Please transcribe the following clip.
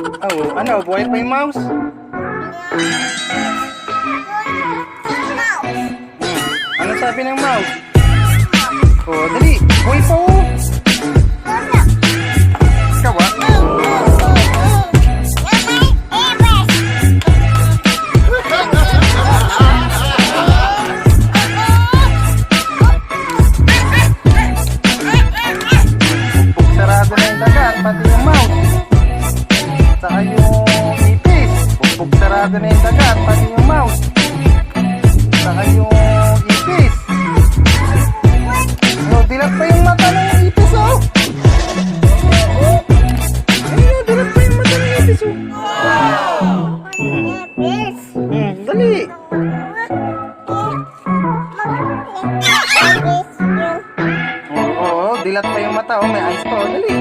Oh, ano? Buhay pa yung mouse? Hmm. Ano sabi ng mouse? Oh, dali. Buhay pa oh. Ikaw ah. Sarado na yung dagat, pati yung mouse. Ipis. Pag sarado na yung dagat, pati yung mouse. Saka yung ipis. Oh, dilat pa yung mata ng ipis, oh. Ayun, oh, dilat pa yung mata ng ipis, oh. Hmm, dali. Oo, oh, oh, dilat pa yung mata, oh. May eyes pa, oh. Dali.